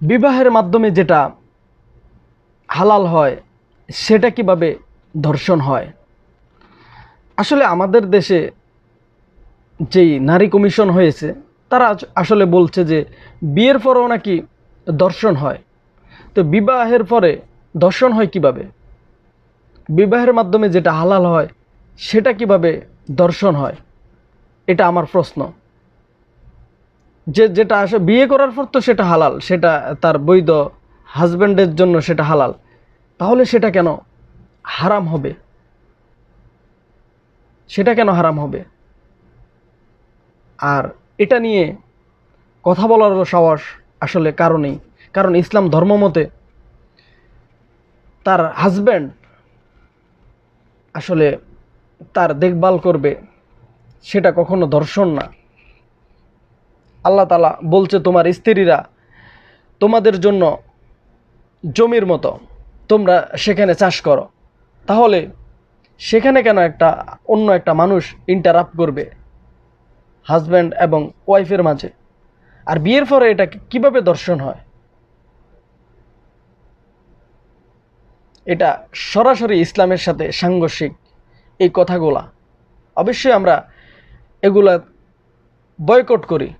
বিবাহের মাধ্যমে যেটা হালাল হয়, সেটা কীভাবে ধর্ষণ হয়? আসলে আমাদের দেশে যেই নারী কমিশন হয়েছে, তারা আসলে বলছে যে বিয়ের পরেও নাকি দর্শন হয়। তো বিবাহের পরে দর্শন হয় কীভাবে? বিবাহের মাধ্যমে যেটা হালাল হয়, সেটা কীভাবে দর্শন হয়? এটা আমার প্রশ্ন। যে, যেটা আসে, বিয়ে করার পর তো সেটা হালাল, সেটা তার বৈধ হাজব্যান্ডের জন্য সেটা হালাল। তাহলে সেটা কেন হারাম হবে? সেটা কেন হারাম হবে? আর এটা নিয়ে কথা বলার সাহস আসলে কারণেই কারণ ইসলাম ধর্ম মতে তার হাজব্যান্ড আসলে তার দেখভাল করবে, সেটা কখনো দর্শন না। আল্লাহ তালা বলছে তোমার স্ত্রীরা তোমাদের জন্য জমির মতো, তোমরা সেখানে চাষ করো। তাহলে সেখানে কেন একটা অন্য একটা মানুষ ইন্টারাপ্ট করবে হাজব্যান্ড এবং ওয়াইফের মাঝে? আর বিয়ের পরে এটা কীভাবে দর্শন হয়? এটা সরাসরি ইসলামের সাথে সাংঘর্ষিক এই কথাগুলা। অবশ্যই আমরা এগুলা বয়কট করি।